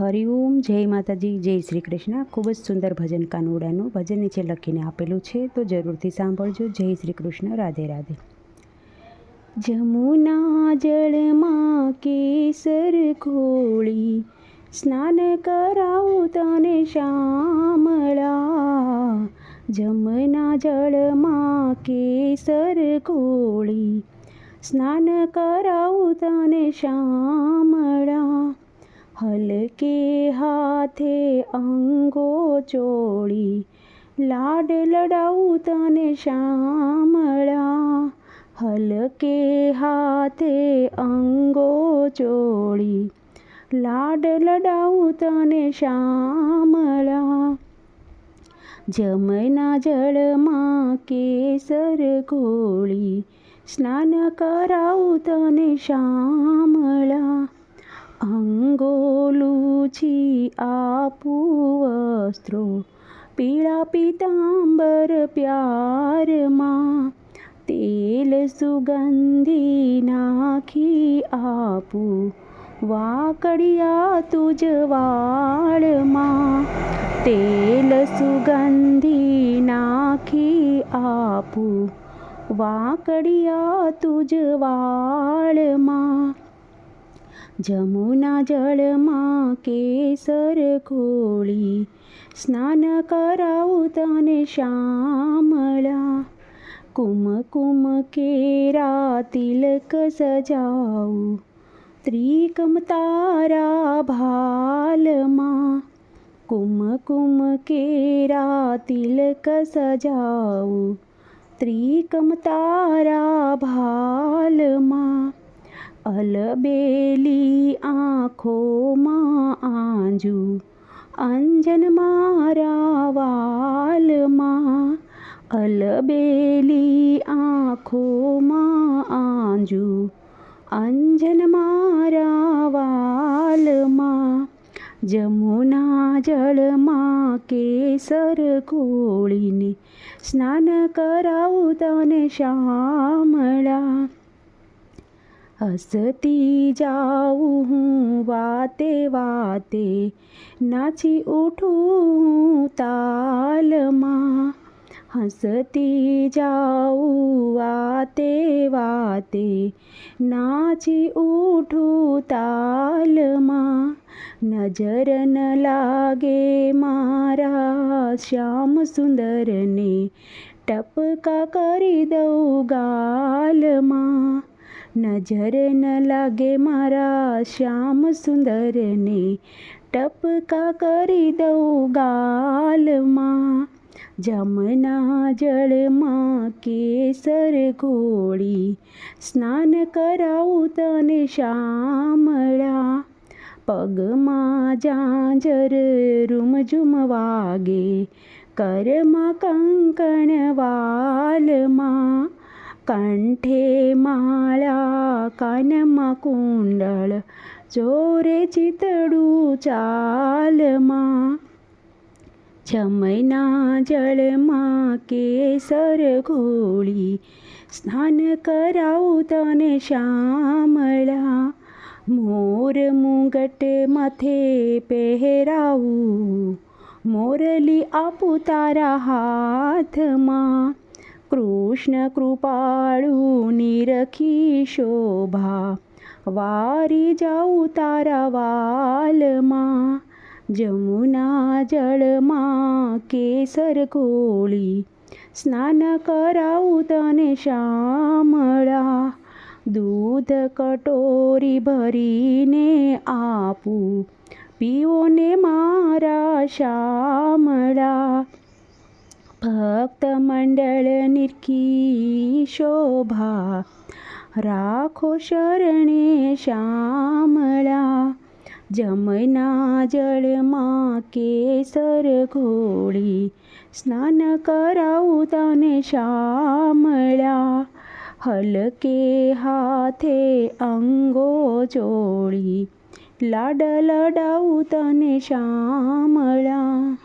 હરિઓમ, જય માતાજી, જય શ્રી કૃષ્ણ. ખૂબ જ સુંદર ભજન કાનુડાનું ભજન નીચે લખીને આપેલું છે, તો જરૂરથી સાંભળજો. જય શ્રી કૃષ્ણ. રાધે રાધે. જમુના જળમાં કેસર ખોળી, સ્નાન કરાવું તને શામળા. જમના જળમાં કેસર ખોળી, સ્નાન કરાવું તને શામળા. હલકે હાથે અંગો ચોળી લાડ લડાવું તને શામળા હલકે હાથે અંગો ચોળી લાડ લડાવું તને શામળા જમના જળમાં કેસર ઘોળી સ્નાન કરાવું તને શામળા અંગોલુછી આપું વસ્ત્રો. પીળા પીતાંબર પ્યારમાં તેલ સુગંધી નાખી આપું. વાકડિયા તુજ વાળમાં તેલ સુગંધી નાખી આપું. વાકડિયા તુજ વાળમાં જમુના જળમાં કેસર ઘોળી સ્નાન કરાવું તને શ્યામળા. કુમકુમ કેરા તિલક સજાવું. ત્રિકમ તારા ભાલમાં. કુમકુમ કેરા તિલક સજાવું. ત્રિકમ તારા ભાલમાં. અલબેલી આંખોમાં આંજુ, અંજન મારા વાલમાં. અલબેલી આંખોમાં આંજુ, અંજન મારા વાલમાં. જમુના જળમાં કેસર ઘોળીને સ્નાન કરાવું તને શામળા હસતી જાઉં હું વાતે વાતે, નાચી ઉઠું તાલમાં. હસતી જાઉં વાતે વાતે, નાચી ઉઠું તાલમાં. નજર ન લાગે મારા શ્યામ સુંદરને, ટપકા કરી દઉં ગાલમાં. નજર ન લાગે મારા શ્યામ સુંદરને. ટપકા કરી દઉં ગાલમાં. જમના જળમાં કેસર ઘોળી સ્નાન કરાવું તને શામળા. પગમાં જાંજર રૂમઝુમ વાગે. કરમાં કંકણ વાલમાં. કંઠે માળા કાનમાં કુંડળ ચોરે ચિતડું ચાલમાં જમના જળમાં કેસર ઘોળી સ્નાન કરાવું તને શામળા મોર મુગટ માથે પહેરાવું મોરલી આપું તારા હાથમાં કૃષ્ણ કૃપાળુ નિરખી શોભા. વારી જાઉં તારા વાલમાં, જમુના જળમાં કેસર કોળી સ્નાન કરાવું તને શામળા, દૂધ કટોરી ભરીને આપું. પીઓને મારા શામળા ભક્ત મંડળ નિરખી શોભા. રાખો શરણે શ્યામળા. જમના જળમાં કેસર ઘોળી. સ્નાન કરાવું તને શ્યામળા. હલકે હાથે અંગો ચોળી. લાડ લડાવું તને શામળા